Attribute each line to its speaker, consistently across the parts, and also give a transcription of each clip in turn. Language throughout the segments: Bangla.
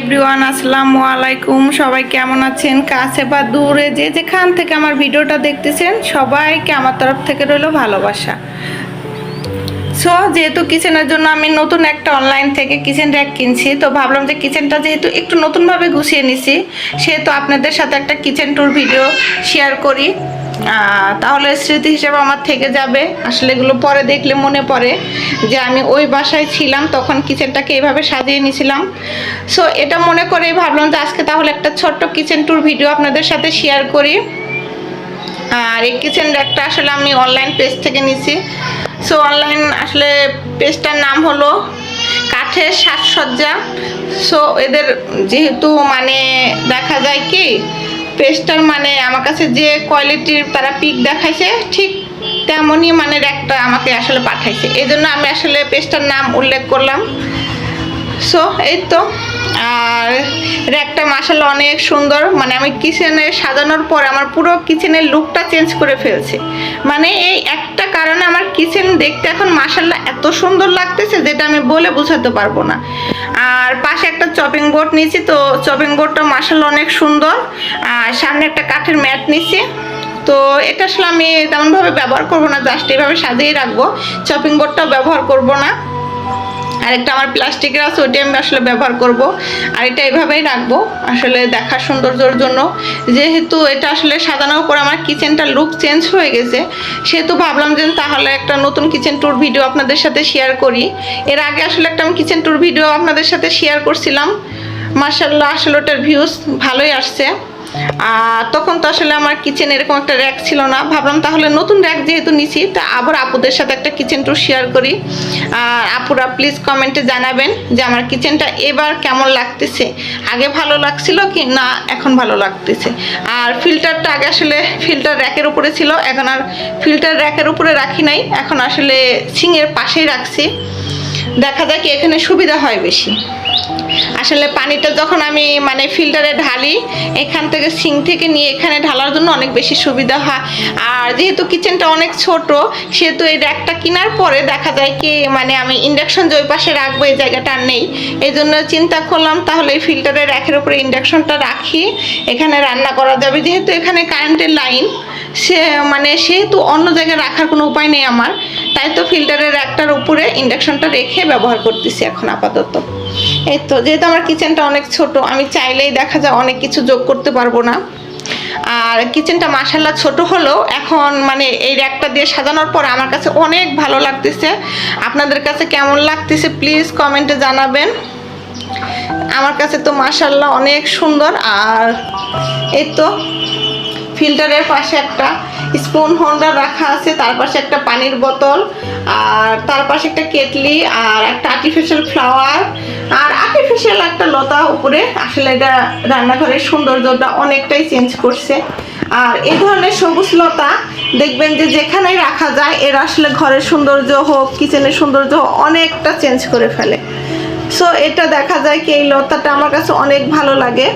Speaker 1: এভরিওয়ান, আসসালামু আলাইকুম। সবাই কেমন আছেন? কাছে বা দূরে যে যেখান থেকে আমার ভিডিওটা দেখতেছেন, সবাইকে আমার তরফ থেকে রইল ভালোবাসা। সো যেহেতু কিচেনের জন্য আমি নতুন একটা অনলাইন থেকে কিচেন র্যাক কিনছি, তো ভাবলাম যে কিচেনটা যেহেতু একটু নতুনভাবে গুছিয়ে নিছি, সেহেতু আপনাদের সাথে একটা কিচেন ট্যুর ভিডিও শেয়ার করি। তাহলে স্মৃতি হিসেবে আমার থেকে যাবে। আসলে এগুলো পরে দেখলে মনে পড়ে যে আমি ওই বাসায় ছিলাম, তখন কিচেনটাকে এইভাবে সাজিয়ে নিয়েছিলাম। সো এটা মনে করেই ভাবলাম যে আজকে তাহলে একটা ছোট্ট কিচেন ট্যুর ভিডিও আপনাদের সাথে শেয়ার করি। আর এই কিচেন র্যাকটা আসলে আমি অনলাইন পেজ থেকে নিছি সো অনলাইন আসলে পেজটার নাম হলো কাঠের সাজসজ্জা। সো এদের যেহেতু মানে দেখা যায় কি পেজটার মানে আমার কাছে যে কোয়ালিটির তারা পিক দেখাইছে, ঠিক তেমনই মানের একটা আমাকে আসলে পাঠাইছে। এই জন্য আমি আসলে পেস্টার নাম উল্লেখ করলাম। সো এই তো। আর র্যাকটা মাসাল্লাহ অনেক সুন্দর। মানে আমি কিচেনে সাজানোর পর আমার পুরো কিচেনের লুকটা চেঞ্জ করে ফেলছে। মানে এই একটা কারণে আমার কিচেন দেখতে এখন মাসাল্লাহ এত সুন্দর লাগতেছে যেটা আমি বলে বোঝাতে পারব না। আর পাশে একটা চপিং বোর্ড নিয়েছি, তো চপিং বোর্ডটা মাসাল্লাহ অনেক সুন্দর। আর সামনে একটা কাঠের ম্যাট নিয়েছি। তো এটা আসলে আমি তেমনভাবে ব্যবহার করব না জাস্ট এইভাবে সাজিয়ে রাখব। চপিং বোর্ডটাও ব্যবহার করব না। আর একটা আমার প্লাস্টিকের আছে ওইটা আমি আসলে ব্যবহার করব। আর এটা এইভাবেই রাখব, আসলে দেখার সৌন্দর্যের জন্য। যেহেতু এটা আসলে সাজানোর পর আমার কিচেনটা লুক চেঞ্জ হয়ে গেছে, সেহেতু ভাবলাম যে তাহলে একটা নতুন কিচেন ট্যুর ভিডিও আপনাদের সাথে শেয়ার করি। এর আগে আসলে একটা আমি কিচেন ট্যুর ভিডিও আপনাদের সাথে শেয়ার করছিলাম। মার্শাল্লাহ আসলে ওটার ভিউজ ভালোই আসছে। তখন তো আসলে আমার কিচেন এরকম একটা র্যাক ছিল না। ভাবলাম তাহলে নতুন র্যাক যেহেতু নিছি, তা আবার আপুদের সাথে একটা কিচেন ট্যুর শেয়ার করি। আর আপুরা প্লিজ কমেন্টে জানাবেন যে আমার কিচেনটা এবার কেমন লাগতেছে। আগে ভালো লাগছিল কি না এখন ভালো লাগতেছে। আর ফিল্টারটা আগে আসলে ফিল্টার র্যাকের উপরে ছিল, এখন আর ফিল্টার র্যাকের উপরে রাখি নাই। এখন আসলে সিংয়ের পাশেই রাখছি। দেখা যায় কি এখানে সুবিধা হয় বেশি। আসলে পানিটা যখন আমি মানে ফিল্টারে ঢালি, এখান থেকে সিং থেকে নিয়ে এখানে ঢালার জন্য অনেক বেশি সুবিধা হয়। আর যেহেতু কিচেনটা অনেক ছোট, সেহেতু এই র্যাকটা কেনার পরে দেখা যায় কি মানে আমি ইন্ডাকশন যে ওই পাশে রাখব, এই জায়গাটা নেই। এই জন্য চিন্তা করলাম, তাহলে এই ফিল্টারের র্যাকের উপরে ইন্ডাকশনটা রাখি। এখানে রান্না করা যাবে। যেহেতু এখানে কারেন্টের লাইন সে মানে সেহেতু অন্য জায়গায় রাখার কোনো উপায় নেই আমার। তাই তো ফিল্টারের একটার উপরে ইন্ডাকশনটা রেখে ব্যবহার করতেছি এখন আপাতত। এই তো, যেহেতু আমার কিচেনটা অনেক ছোট, আমি চাইলেই দেখা যায় অনেক কিছু যোগ করতে পারব না। আর কিচেনটা মাসাল্লাহ ছোট হলেও এখন মানে এই র্যাকটা দিয়ে সাজানোর পর আমার কাছে অনেক ভালো লাগতেছে। আপনাদের কাছে কেমন লাগতেছে প্লিজ কমেন্টে জানাবেন। আমার কাছে তো মাসাল্লাহ অনেক সুন্দর। আর এই তো, ফিল্টারের পাশে একটা স্পুন হোল্ডার রাখা আছে, তার পাশে একটা পানির বোতল, আর তার পাশে একটা কেটলি, আর একটা আর্টিফিশিয়াল ফ্লাওয়ার একটা লতা উপরে, আসলে এটা রান্নাঘরের সৌন্দর্যটা অনেকটাই চেঞ্জ করছে। আর এই ধরনের সবুজ লতা, দেখবেন যে যেখানেই রাখা যায়, এরা আসলে ঘরের সৌন্দর্য হোক কিচেনের সৌন্দর্য হোক, অনেকটা চেঞ্জ করে ফেলে। সো এটা দেখা যায় কি এই লতাটা আমার কাছে অনেক ভালো লাগে।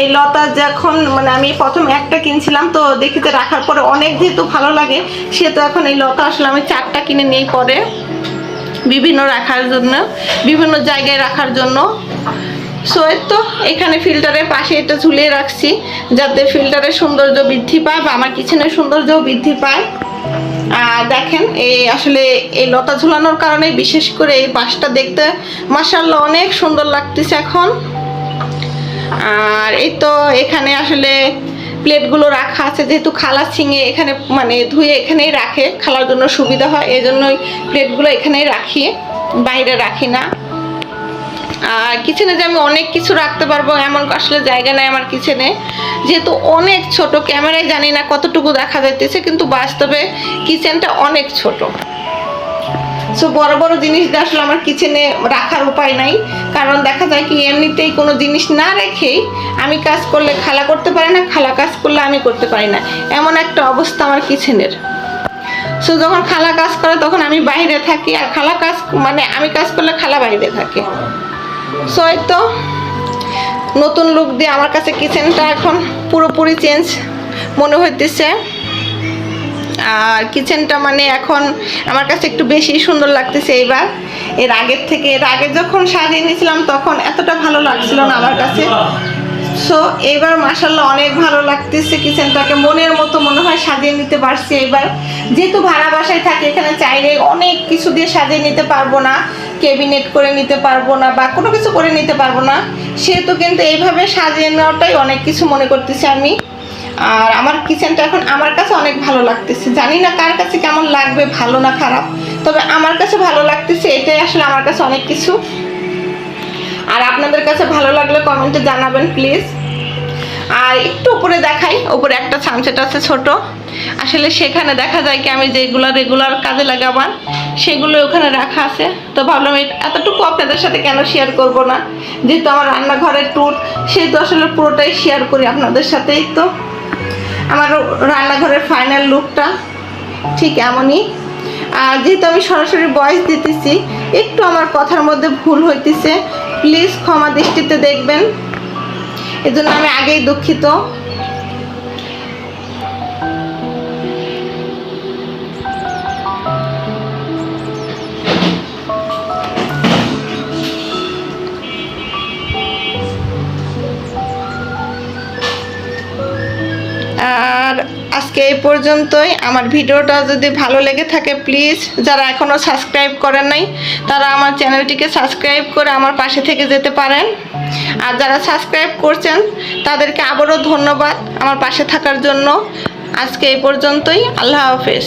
Speaker 1: এই লতা যখন মানে আমি প্রথম একটা কিনছিলাম, তো দেখিতে রাখার পরে অনেক যেহেতু ভালো লাগে, সে তো এখন এই লতা আসলে আমি চারটা কিনে নিই পরে। বিভিন্ন রাখার জন্য, বিভিন্ন জায়গায় রাখার জন্য। সো তো এখানে ফিল্টারের পাশে এটা ঝুলিয়ে রাখছি, যাতে ফিল্টারের সৌন্দর্য বৃদ্ধি পায় বা আমার কিচেনের সৌন্দর্যও বৃদ্ধি পায়। আর দেখেন, এই আসলে এই লতা ঝুলানোর কারণে, বিশেষ করে এই পাশটা দেখতে মাসাল্লাহ অনেক সুন্দর লাগতেছে এখন। আর এই তো এখানে আসলে প্লেটগুলো রাখা আছে, যেহেতু খালা ছিঙে এখানে মানে ধুয়ে এখানেই রাখে, খালার জন্য সুবিধা হয় এই জন্যই প্লেটগুলো এখানেই রাখি, বাইরে রাখি না। আর কিচেনে যে আমি অনেক কিছু রাখতে পারব, এমন আসলে জায়গা নাই আমার কিচেনে। যেহেতু অনেক ছোট, ক্যামেরায় জানি না কতটুকু দেখা যাইতেছে, কিন্তু বাস্তবে কিচেনটা অনেক ছোট। সো বড় বড় জিনিস আসলে আমার কিচেনে রাখার উপায় নাই। কারণ দেখা যায় কি, এমনিতেই কোনো জিনিস না রেখেই আমি কাজ করলে খালা করতে পারি না, খালা কাজ করলে আমি করতে পারি না। এমন একটা অবস্থা আমার কিচেনের সো যখন খালা কাজ করে, তখন আমি বাইরে থাকি। আর খালা কাজ মানে আমি কাজ করলে খালা বাইরে থাকে। সো এই তো নতুন লুক দিয়ে আমার কাছে কিচেনটা এখন পুরোপুরি চেঞ্জ মনে হইতেছে। আর কিচেনটা মানে এখন আমার কাছে একটু বেশি সুন্দর লাগতেছে এইবার। এর আগের থেকে, এর আগে যখন সাজিয়ে নিয়েছিলাম তখন এতটা ভালো লাগছিল না আমার কাছে। সো এবার মাসাল্লাহ অনেক ভালো লাগতেছে কিচেনটাকে মনের মতো মনে হয় সাজিয়ে নিতে পারছি এবার যেহেতু ভাড়া বাসায় থাকে, এখানে চাইলে অনেক কিছু দিয়ে সাজিয়ে নিতে পারব না। কেবিনেট করে নিতে পারব না বা কোনো কিছু করে নিতে পারব না। সেহেতু কিন্তু এইভাবে সাজিয়ে নেওয়াটাই অনেক কিছু মনে করতেছি আমি। আর আমার কিচেনটা এখন আমার কাছে অনেক ভালো লাগতেছে। জানি না কার কাছে কেমন লাগবে, ভালো না খারাপ, তবে আমার কাছে ভালো লাগতেছে, এটাই আসলে আমার কাছে অনেক কিছু। আর আপনাদের কাছে ভালো লাগলে কমেন্টে জানাবেন প্লিজ আর একটু উপরে দেখাই, উপরে একটা সানসেট আছে ছোট। আসলে সেখানে দেখা যায় কি, আমি যেগুলো রেগুলার কাজে লাগে আমার সেগুলো ওখানে রাখা আছে। তো ভাবলাম এতটুকু আপনাদের সাথে কেন শেয়ার করব না? যেহেতু আমার রান্নাঘরের ট্যুর সেহেতু আসলে পুরোটাই শেয়ার করি আপনাদের সাথেই তো। আমার রান্নাঘরের ফাইনাল লুকটা ঠিক এমনই। আর যেহেতু আমি সরাসরি বয়স দিতেছি, একটু আমার কথার মধ্যে ভুল হইতেছে প্লিজ ক্ষমা দৃষ্টিতে দেখবেন। এজন্য আমি আগেই দুঃখিত। আজকে এই পর্যন্তই। আমার ভিডিওটা যদি ভালো লেগে থাকে প্লিজ যারা এখনও সাবস্ক্রাইব করেন নাই, তারা আমার চ্যানেলটিকে সাবস্ক্রাইব করে আমার পাশে থেকে যেতে পারেন। আর যারা সাবস্ক্রাইব করছেন, তাদেরকে আবারও ধন্যবাদ আমার পাশে থাকার জন্য। আজকে এই পর্যন্তই। আল্লাহ হাফেজ।